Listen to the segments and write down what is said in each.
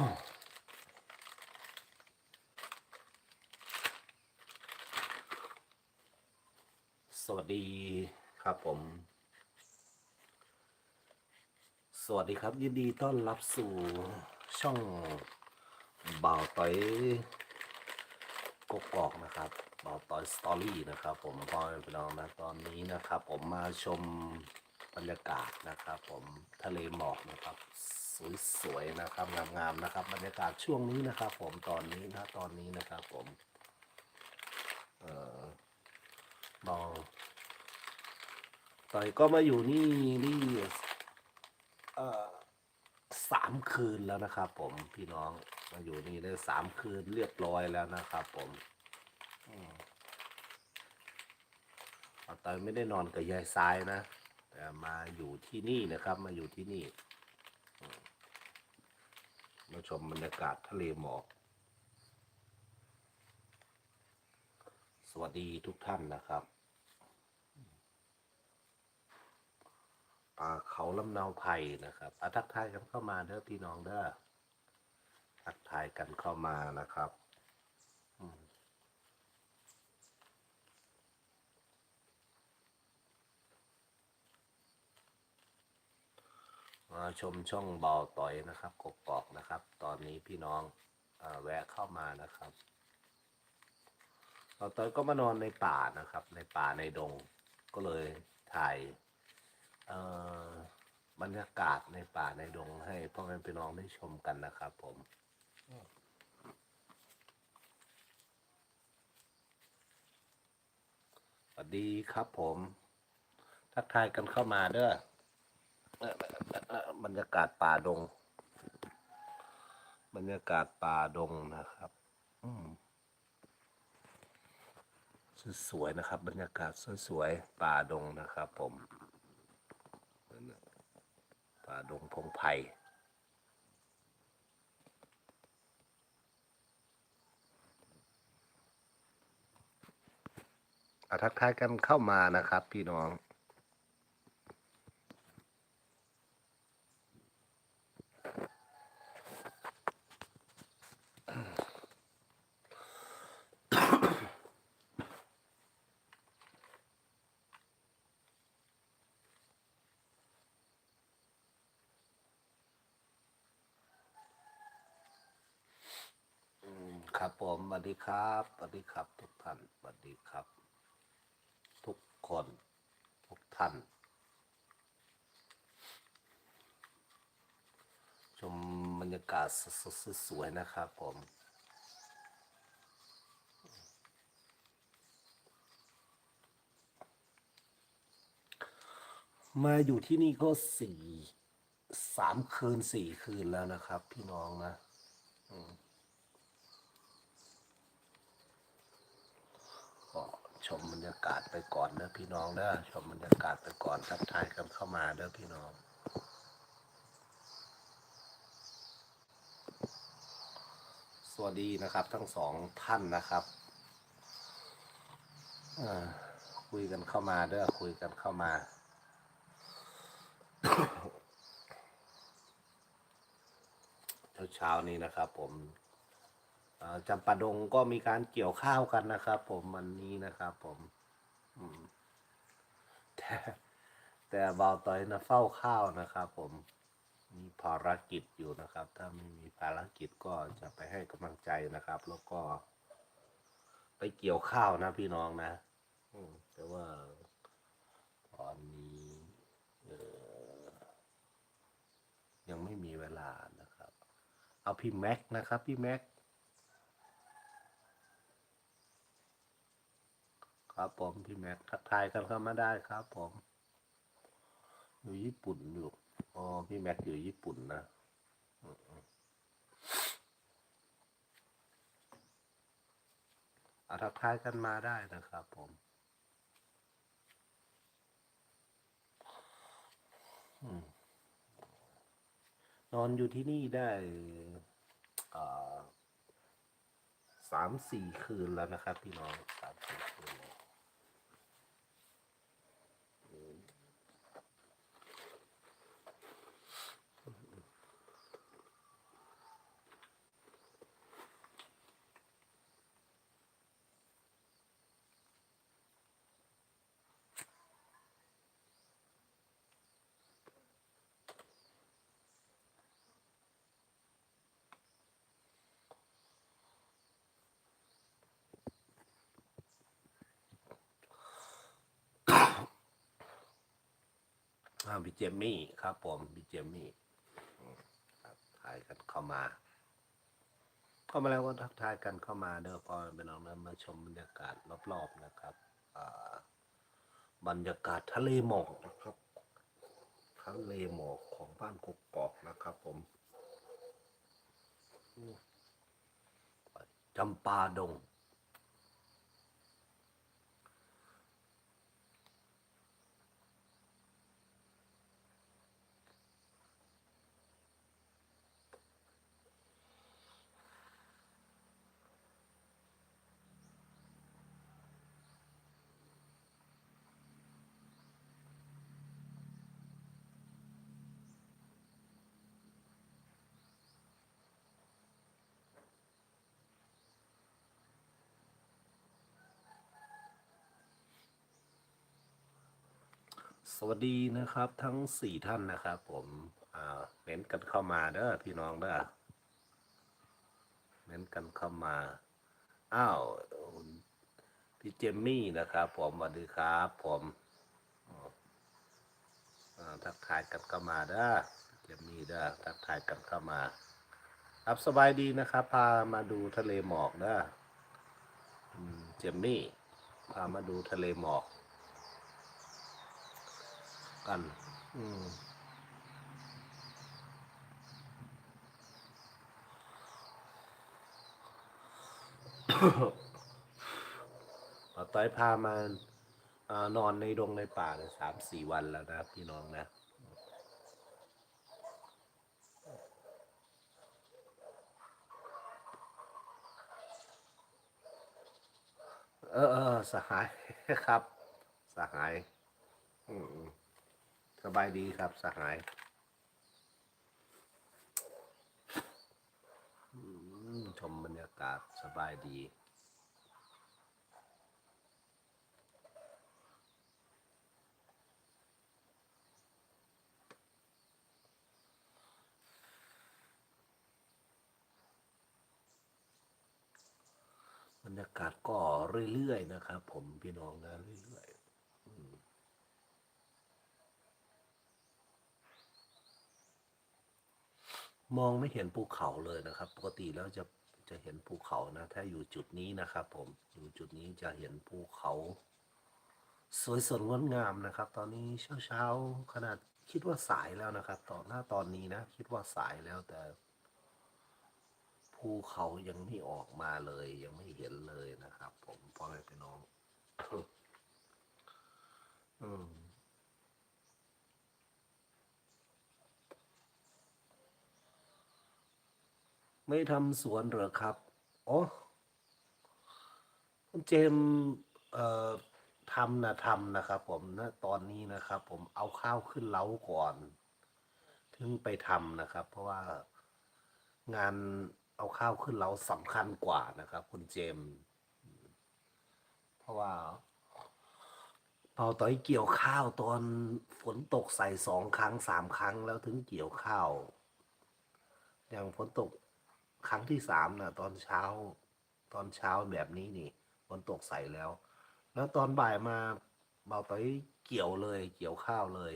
สวัสดีครับผม สวัสดีครับ ยินดีต้อนรับสู่ช่องบ่าวต้อยกกอกนะครับบ่าวต้อยสตอรี่นะครับ ผมพ่อแม่พี่น้องนะตอนนี้นะครับ ผมมาชมบรรยากาศนะครับ ผมทะเลหมอกนะครับ สวยๆนะครับงามๆนะครับ บรรยากาศช่วงนี้นะครับ ผมตอนนี้นะตอนนี้นะครับผมเอ่อบอต่อยก็มาอยู่นี่นี่เอ่อสามคืนแล้วนะครับ ผมพี่น้องมาอยู่นี่ได้สามคืนเรียบร้อยแล้วนะครับ ผมอาต่อยไม่ได้นอนกับยายทรายนะ แต่มาอยู่ที่นี่นะครับ มาอยู่ที่นี่ ชมบรรยากาศทะเลหมอก สวัสดีทุกท่านนะครับป่าเขาลำเนาไผ่นะครับอาทักทายกันเข้ามาเด้อพี่น้องเด้อทักทายกันเข้ามานะครับ มาชมช่องเบาต่อยนะครับกกอกนะครับ ตอนนี้พี่น้องอแวะเข้ามานะครับเราตอนก็มานอนในป่านะครับ ในป่าในดงก็เลยถ่ายบรรยากาศในป่าในดงให้พ่อแม่พี่น้องได้ชมกันนะครับผมสวัสดีครับผม ทักทายกันเข้ามาเด้อ บรรยากาศป่าดง บรรยากาศป่าดงนะครับสวยๆนะครับ บรรยากาศสวยๆป่าดงนะครับ ผมป่าดงพงไผ่อาทักทายกันเข้ามานะครับ พี่น้อง อืม ครับผมสวัสดีครับสวัสดีครับ ทุกท่านสวัสดีครับ ทุกคนทุกท่าน ชมบรรยากาศสดสวยๆนะครับผมมาอยู่ที่นี่ก็สี่สามคืนสี่คืนแล้วนะครับ พี่น้องนะก็ ชมบรรยากาศไปก่อนเด้อพี่น้องเด้อชมบรรยากาศไปก่อนทักทายกันเข้ามาเด้อพี่น้องสวัสดีนะครับ ทั้งสองท่านนะครับอคุยกันเข้ามาเด้อคุยกันเข้ามาเช้าๆนี้นะครับ ผม จำปาดงก็มีการเกี่ยวข้าวกันนะครับ ผมวันนี้นะครับผมแต่แต่บาต่อยนะเฝ้าข้าวนะครับ ผมมีภารกิจอยู่นะครับ ถ้าไม่มีภารกิจก็จะไปให้กำลังใจนะครับ แล้วก็ ไปเกี่ยวข้าวนะพี่น้องนะแต่ว่าตอนนี้ยังไม่มีเวลานะครับ เอาพี่แม็กนะครับ พี่แม็ก ครับผมพี่แม็กทักทายกันเข้ามาได้ครับผม อยู่ญี่ปุ่นอยู่อ๋อพี่แม็กอยู่ญี่ปุ่นนะอืมๆเอาทักทายกันมาได้นะครับผมนอนอยู่ที่นี่ได้สามสี่คืนแล้วนะครับ พี่น้องสามสี่คืน แล้วพี่เจมมี่ครับ ผมพี่เจมมี่อืมครับถ่ายกันเข้ามา เข้ามาแล้วก็ทักทายกันเข้ามาเด้อพอเป็นน้องนั้นมาชมบรรยากาศรอบๆนะครับอ่าบรรยากาศทะเลหมอกนะครับทะเลหมอกของบ้านกกอกนะครับ ผมอืมจำปาดง สวัสดีนะครับทั้งสี่ท่านนะครับ ผมเม้นกันเข้ามาเด้อพี่น้องเด้อเม้นกันเข้ามาอ้าวพี่เจมมี่นะครับ ผมสวัสดีครับ ผมทักทายกันเข้ามาเด้อเจมมี่เด้อทักทายกันเข้ามาครับสบายดีนะครับ พามาดูทะเลหมอกเด้อเจมมี่พามาดูทะเลหมอก กัน อืมเอาต้อยพามาอ่านอนในดงในป่าเนี่ยสามสี่วันแล้วนะพี่น้องนะเออเออสหายครับ สหาย อืมอืม สบายดีครับสหายชมบรรยากาศสบายดีบรรยากาศก็เรื่อยๆนะครับ ผมพี่น้องนะเรื่อยๆอืม มองไม่เห็นภูเขาเลยนะครับ ปกติแล้วจะจะเห็นภูเขานะ ถ้าอยู่จุดนี้นะครับ ผมอยู่จุดนี้จะเห็นภูเขา สวยสดงดงามนะครับ ตอนนี้เช้าๆขนาดคิดว่าสายแล้วนะครับ ตอนหน้าตอนนี้นะ คิดว่าสายแล้วแต่ภูเขายังไม่ออกมาเลย ยังไม่เห็นเลยนะครับ ผมพ่อแม่พี่น้อง อืม ไม่ทำสวนเหรอครับ อ๋อ คุณเจมเอ่อทำนะทำนะครับผมนะตอนนี้นะครับ ผมเอาข้าวขึ้นเล้าก่อน ถึงไปทำนะครับ เพราะว่างานเอาข้าวขึ้นเล้าสำคัญกว่านะครับ คุณเจม เพราะว่าเป่าต่อยเกี่ยวข้าวตอนฝนตกใส่สองครั้งสามครั้งแล้วถึงเกี่ยวข้าว อย่างฝนตก ครั้งที่สามนะตอนเช้า ตอนเช้าแบบนี้นี่ฝนตกใส่แล้ว แล้วตอนบ่ายมาเบาต่อยเกี่ยวเลย เกี่ยวข้าวเลย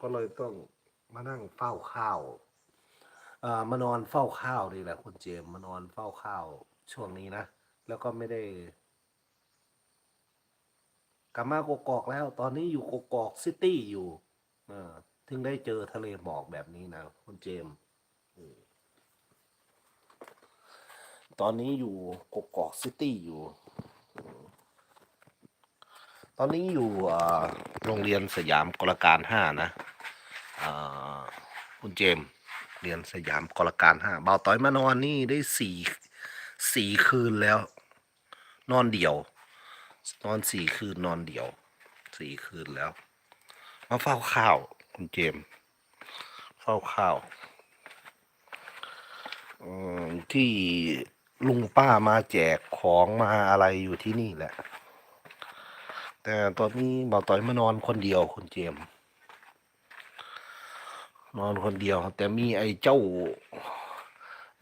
ก็เลยต้องมานั่งเฝ้าข้าวเอ่อมานอนเฝ้าข้าวนี่แหละคุณเจมมานอนเฝ้าข้าวช่วงนี้นะแล้วก็ไม่ได้กลับมากกอกแล้ว ตอนนี้อยู่กกอกซิตี้อยู่ เออถึงได้เจอทะเลหมอกแบบนี้นะคุณเจมส์อืม ตอนนี้อยู่กกอกซิตี้อยู่ ตอนนี้อยู่โรงเรียนสยามกลการห้านะอ่าคุณเจมส์เรียนสยามกลการห้าเบาต้อยมานอนนี่ได้สี่สี่คืนแล้ว นอนเดี่ยว นอนสี่คืนนอนเดี่ยวสี่คืนแล้ว มาเฝ้าข้าว คุณเจมส์เฝ้าข้าวที่ ลุงป้ามาแจกของมาอะไรอยู่ที่นี่แหละ แต่ตอนนี้บ่าวต่อยมานอนคนเดียวคุณเจม นอนคนเดียว แต่มีไอ้เจ้า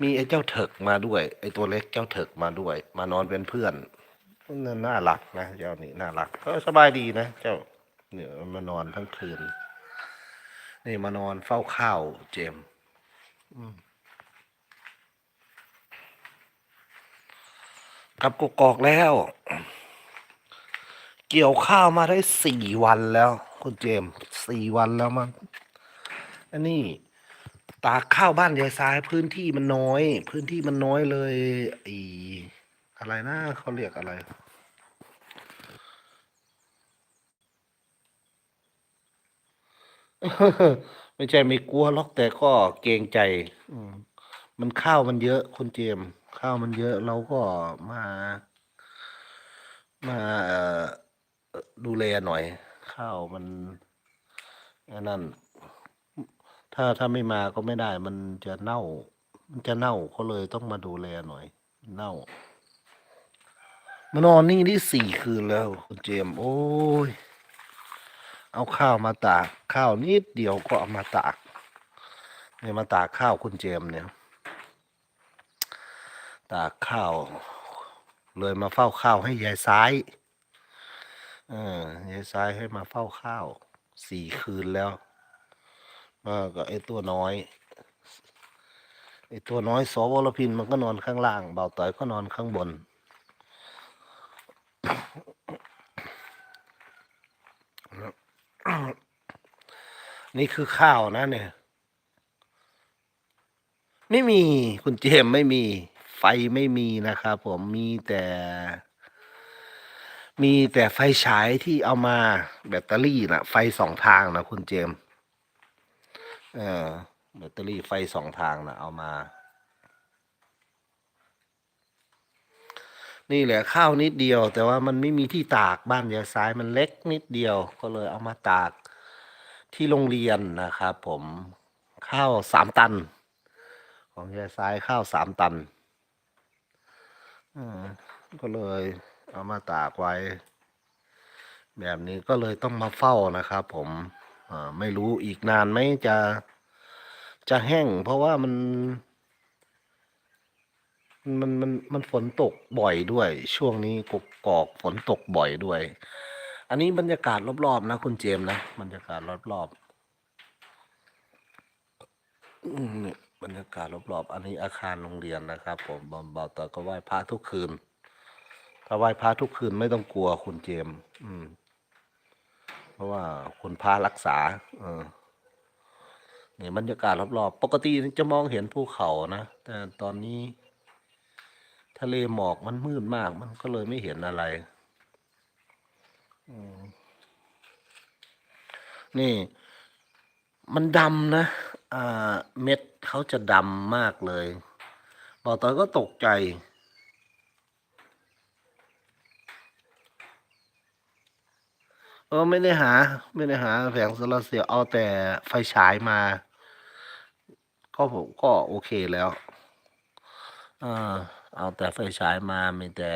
มีไอ้เจ้าเถิกมาด้วย ไอ้ตัวเล็กเจ้าเถิกมาด้วย มานอนเป็นเพื่อนน่าน่ารักนะเจ้านี่น่ารักก็สบายดีนะเจ้าเนี่ยมานอนทั้งคืน นี่มานอนเฝ้าข้าวเจม อืม กับกกอกแล้ว เกี่ยวข้าวมาได้สี่วันแล้ว คุณเจมสี่วันแล้วมั้งอันนี้ตากข้าวบ้านยายซ้ายพื้นที่มันน้อย พื้นที่มันน้อยเลยไออะไรนะเขาเรียกอะไรไม่ใช่ไม่กลัวหรอกแต่ก็เกรงใจมมันข้าวมันเยอะคุณเจมส์ ข้าวมันเยอะเราก็มา มาดูแลหน่อย ข้าวมันนั่น ถ้าถ้าไม่มาก็ไม่ได้ มันจะเน่า มันจะเน่าเขาเลยต้องมาดูแลหน่อย เน่ามานอนนี่ที่สี่คืนแล้วคุณเจม โอ้ย เอาข้าวมาตาก ข้าวนิดเดียวก็เอามาตากเนี่ยมาตากข้าวคุณเจมเนี่ย ตากข้าว เลยมาเฝ้าข้าวให้ยายซ้าย เออยายซ้ายให้มาเฝ้าข้าวสี่คืนแล้วมาก็ไอตัวน้อยไอตัวน้อยสวรพินมันก็นอนข้างล่างเบาต่อยก็นอนข้างบน นี่คือข้าวนะเนี่ย ไม่มีคุณเจมไม่มี ไฟไม่มีนะครับผมมีแต่ มีแต่ไฟฉายที่เอามาแบตเตอรี่นะไฟสองทางนะคุณเจมเออแบตเตอรี่ไฟสองทางนะเอามา นี่แหละข้าวนิดเดียว แต่ว่ามันไม่มีที่ตากบ้านยายซ้ายมันเล็กนิดเดียว ก็เลยเอามาตากที่โรงเรียนนะครับผมข้าวสามตัน ของยายซ้ายข้าวสามตัน ก็เลยเอามาตากไว้ แบบนี้ก็เลยต้องมาเฝ้านะครับ ผมอ่าไม่รู้อีกนานไหมจะจะแห้ง เพราะว่ามัน มันมันมันฝนตกบ่อยด้วย ช่วงนี้กกอกฝนตกบ่อยด้วย อันนี้บรรยากาศรอบๆนะคุณเจมส์นะบรรยากาศรอบๆอืม บรรยากาศรอบๆ อันนี้อาคารโรงเรียนนะครับ ผมบอมเบาต่อก็ไหว้พระทุกคืน ถ้าไหว้พระทุกคืนไม่ต้องกลัวคุณเจม อืม เพราะว่าคุณพระรักษา เออนี่บรรยากาศรอบๆ ปกติจะมองเห็นภูเขานะ แต่ตอนนี้ ทะเลหมอกมันมืดมาก มันก็เลยไม่เห็นอะไร นี่ มันดำนะ เม็ดเขาจะดำมากเลยบอตอนก็ตกใจ เออไม่ได้หา ไม่ได้หาแผงโซลาร์เซลล์เอาแต่ไฟฉายมา ก็ผมก็โอเคแล้วเออเอาแต่ไฟฉายมามีแต่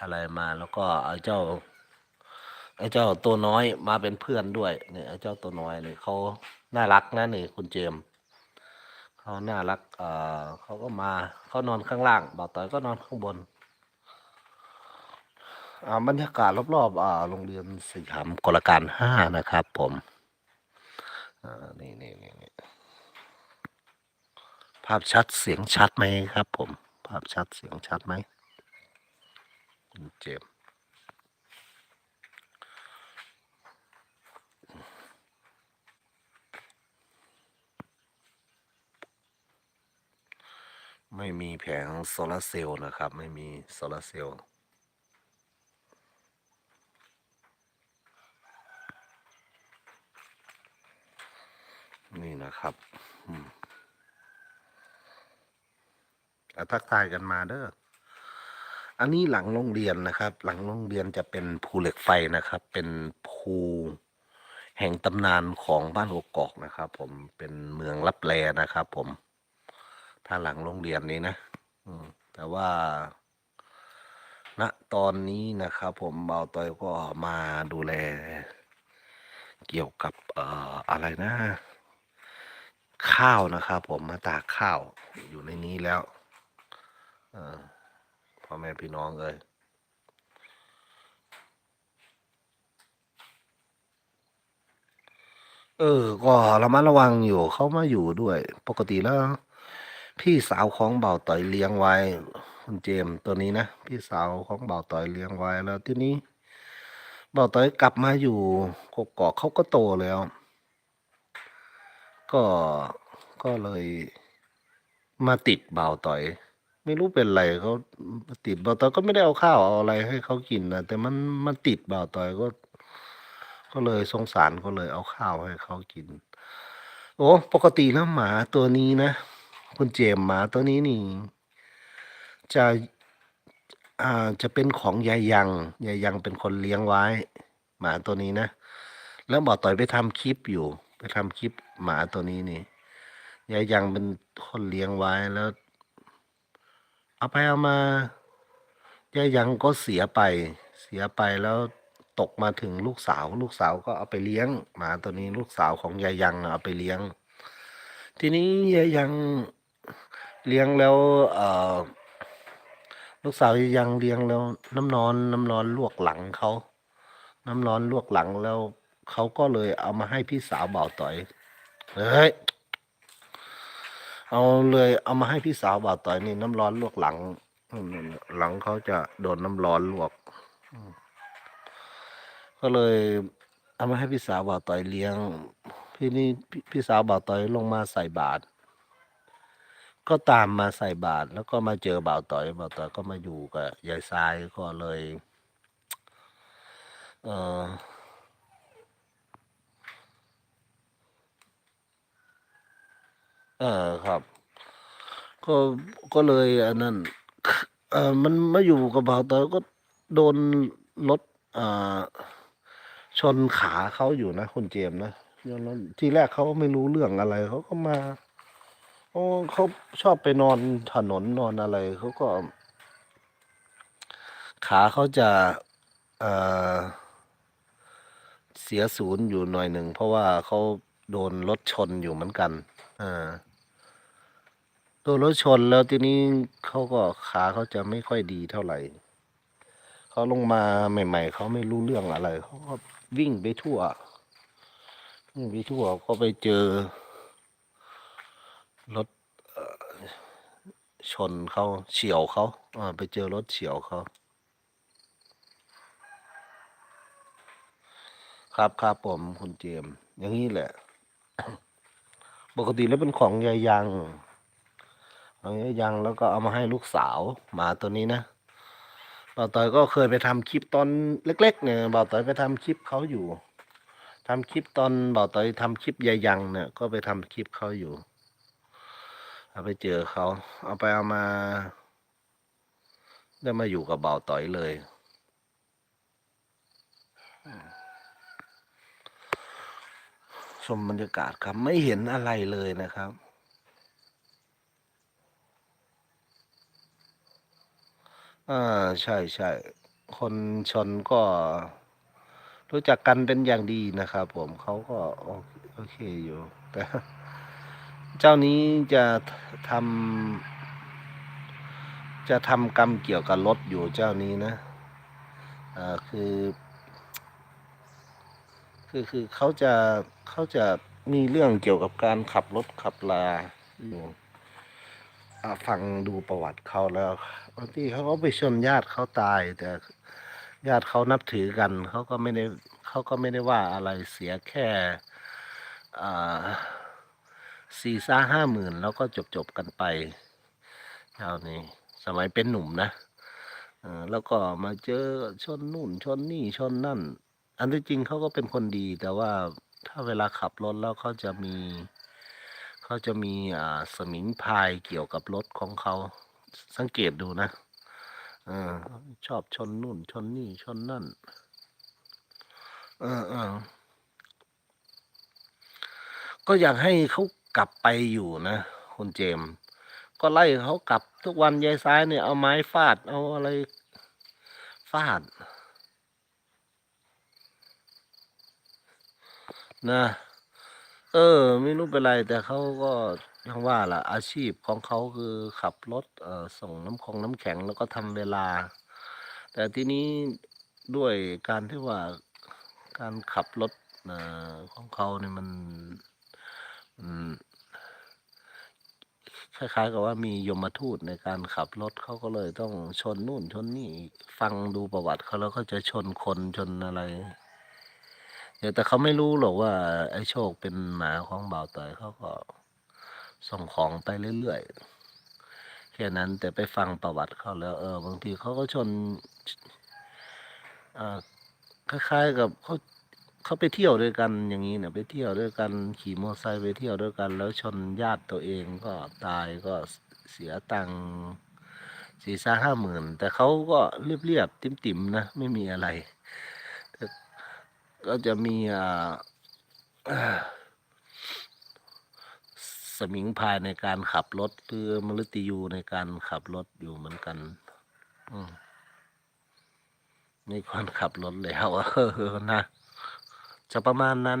อะไรมาแล้วก็เอาเจ้าไอ้เจ้าตัวน้อยมาเป็นเพื่อนด้วยเนี่ยไอ้เจ้าตัวน้อยเนี่ยเขาน่ารักนะนี่คุณเจมส์ เขาน่ารัก เออเขาก็มา เขานอนข้างล่างบ่าวต่อยก็นอนข้างบนอ่าบรรยากาศรอบๆโรงเรียนสยามกลการห้านะครับ ผมอ่านี่นี่นี่นภาพชัดเสียงชัดไหมครับ ผม ภาพชัดเสียงชัดไหมเจม ไม่มีแผงโซลาร์เซลล์นะครับ ไม่มีโซลาร์เซลล์นี่นะครับอืมอะทักทายกันมาเด้อ อันนี้หลังโรงเรียนนะครับ หลังโรงเรียนจะเป็นภูเหล็กไฟนะครับ เป็นภูแห่งตำนานของบ้านกกอกนะครับ ผมเป็นเมืองลับแลนะครับ ผม ถ้าหลังโรงเรียนนี้นะแต่ว่าณตอนนี้นะครับ ผมเบาตอยก็มาดูแล เกี่ยวกับเอ่ออะไรนะ ข้าวนะครับ ผมมาตากข้าวอยู่ในนี้แล้วพ่อแม่พี่น้องเอ้ยเออ ก็ระมัดระวังอยู่ เขามาอยู่ด้วย ปกติแล้ว พี่สาวของเบาต่อยเลี้ยงไว้ คุณเจมตัวนี้นะพี่สาวของเบาต่อยเลี้ยงไว้แล้วทีนี้เบาต่อยกลับมาอยู่กกอกเขาก็โตแล้ว ก็ก็เลยมาติดเบาต่อย ไม่รู้เป็นไรเขามาติดเบาต่อยก็ไม่ได้เอาข้าวเอาอะไรให้เขากินนะแต่มันมันติดเบาต่อยก็ ก็เลยสงสารก็เลยเอาข้าวให้เขากิน โอ้ปกติแล้วหมาตัวนี้นะ คุณเจมหมาตัวนี้นี่ จะอ่าจะเป็นของยายยังยายยังเป็นคนเลี้ยงไว้ หมาตัวนี้นะแล้วบ่าวต่อยไปทำคลิปอยู่ ไปทำคลิปหมาตัวนี้นี่ยายยังเป็นคนเลี้ยงไว้แล้ว เอาไปเอามายายยังก็เสียไป เสียไปแล้วตกมาถึงลูกสาว ลูกสาวก็เอาไปเลี้ยง หมาตัวนี้ลูกสาวของยายยังเอาไปเลี้ยง ทีนี้ยายยัง เลี้ยงแล้วลูกสาวยังเลี้ยงแล้ว น้ำร้อน น้ำร้อนลวกหลังเขาน้ำร้อนลวกหลังแล้วเขาก็เลยเอามาให้พี่สาวบ่าวต่อยเฮ้ยเอาเลยเอามาให้พี่สาวบ่าวต่อยนี่น้ำร้อนลวกหลังหลังเขาจะโดนน้ำร้อนลวกก็เลยเอามาให้พี่สาวบ่าวต่อยเลี้ยงพี่นี่พี่พี่สาวบ่าวต่อยลงมาใส่บาตร ก็ตามมาใส่บาตรแล้วก็มาเจอบ่าวต่อยบ่าวต่อยก็มาอยู่กับยายทรายก็เลย เออเออครับ ก็ก็เลยอันนั้นเออมันมาอยู่กับบ่าวต่อยก็โดนรถอ่าชนขาเขาอยู่นะคุณเจมส์นะแล้วทีแรกเขาไม่รู้เรื่องอะไรเขาก็มา โอ้เขาชอบไปนอนถนนนอนอะไรเขาก็ ขาเขาจะเอ่อเสียศูนย์อยู่หน่อยหนึ่ง เพราะว่าเขาโดนรถชนอยู่เหมือนกันอ่าโดนรถชนแล้วทีนี้เขาก็ขาเขาจะไม่ค่อยดีเท่าไหร่เขาลงมาใหม่ ๆเขาไม่รู้เรื่องอะไรเขาก็วิ่งไปทั่ววิ่งไปทั่วก็ไปเจอ รถเอ่อ ชนเขาเฉียวเขาอ่าไปเจอรถเฉียวเขาครับครับผมคุณเจม อย่างนี้แหละ ปกติแล้วเป็นของยายยังของยายยังแล้วก็เอามาให้ลูกสาวหมาตัวนี้นะบ่าวต่อยก็เคยไปทำคลิปตอนเล็ก ๆ เนี่ยบ่าวต่อยไปทำคลิปเขาอยู่ทำคลิปตอนบ่าวต่อยทำคลิปยายยังเนี่ย ก็ไปทำคลิปเขาอยู่ เอาไปเจอเขาเอาไปเอามา ได้มาอยู่กับเบาต่อยเลย ชมบรรยากาศครับไม่เห็นอะไรเลยนะครับอ่าใช่ใช่คนชนก็รู้จักกันเป็นอย่างดีนะครับผมเขาก็โอเคอยู่แต่ เจ้านี้จะทำจะทำกรรมเกี่ยวกับรถอยู่เจ้านี้นะอ่าคือ คือคือเขาจะเขาจะมีเรื่องเกี่ยวกับการขับรถขับลาอยู่อ่าฟังดูประวัติเขาแล้วบางทีเขาก็ไปชนญาติเขาตาย แต่ญาติเขานับถือกันเขาก็ไม่ได้เขาก็ไม่ได้ว่าอะไรเสียแค่อ่า สี่ซ่าห้าหมื่นแล้วก็จบจบกันไปเท่านี้สมัยเป็นหนุ่มนะแล้วก็มาเจอชนนู่นชนนี่ชนนั่น อันที่จริงเขาก็เป็นคนดี แต่ว่าถ้าเวลาขับรถแล้วเขาจะมีเขาจะมีอ่าสมิงพายเกี่ยวกับรถของเขาสังเกตดูนะออชอบชนนู่น ชนนี่ชนนั่นเออเออก็อยากให้เขา กลับไปอยู่นะคุณเจม ก็ไล่เขากลับทุกวันยายซ้ายเนี่ยเอาไม้ฟาด เอาอะไรฟาด นะ เออ ไม่รู้เป็นไร แต่เขาก็ยังว่าล่ะ อาชีพของเขาคือขับรถเอ่อส่งน้ำคงน้ำแข็งแล้วก็ทำเวลา แต่ทีนี้ด้วยการที่ว่าการขับรถของเขาเนี่ยมัน คล้ายๆกับว่ามียมทูตในการขับรถเขาก็เลยต้องชนนู่นชนนี่ ฟังดูประวัติเขาแล้วก็จะชนคนชนอะไรแต่เขาไม่รู้หรอกว่า ไอ้โชคเป็นหมาของบ่าวต่อยเขาก็ส่งของไปเรื่อยๆแค่นั้นแต่ไปฟังประวัติเขาแล้วเออบางทีเขาก็ชนคล้ายๆกับเขา เขาไปเที่ยวด้วยกันอย่างนี้เนี่ยไปเที่ยวด้วยกันขี่มอเตอร์ไซค์ไปเที่ยวด้วยกัน แล้วชนญาติตัวเองก็ตายก็เสียตังค์สี่สาห้าหมื่นแต่เขาก็เรียบๆติ่มๆนะไม่มีอะไรก็จะมีอ่าสมิงพายในการขับรถหรือมฤติยูในการขับรถอยู่เหมือนกัน อืมมีคนขับรถแล้วเออนะ จะประมาณนั้น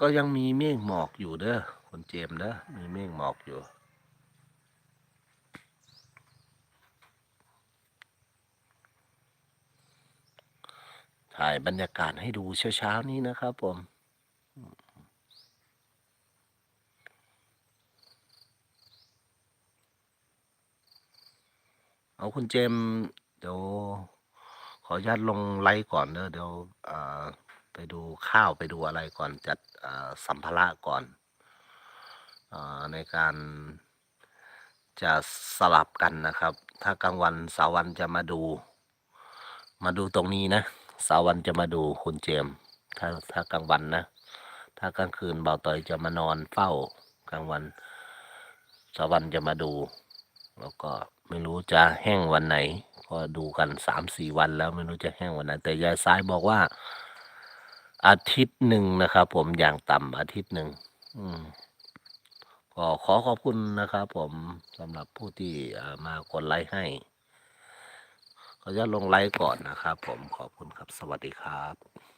ก็ยังมีเมฆหมอกอยู่เด้อคนเจมเด้อมีเมฆหมอกอยู่ ถ่ายบรรยากาศให้ดูเช้าๆนี้นะครับผมเอาคุณเจมเดี๋ยว ออนุญาตลงไลฟ์ก่อนเนอะเดี๋ยวไปดูข้าวไปดูอะไรก่อนจัดสัมภาระก่อนอในการจะสลับกันนะครับ ถ้ากลางวันเสาวันจะมาดู มาดูตรงนี้นะเสาวันจะมาดูคุณเจม ถ้าถ้ากลางวันนะ ถ้ากลางคืนเบาต่อยจะมานอนเฝ้ากลางวันเสาวันจะมาดู แล้วก็ ไม่รู้จะแห้งวันไหน ก็ดูกันสามสี่วันแล้วไม่รู้จะแห้งวันไหน แต่ยายซ้ายบอกว่า อาทิตย์หนึ่งนะครับ ผมอย่างต่ำอาทิตย์หนึ่งอืมก็ขอขอบคุณนะครับ ผมสำหรับผู้ที่มากดไลค์ให้ขออนุญาตลงไลค์ก่อนนะครับ ผมขอบคุณครับสวัสดีครับ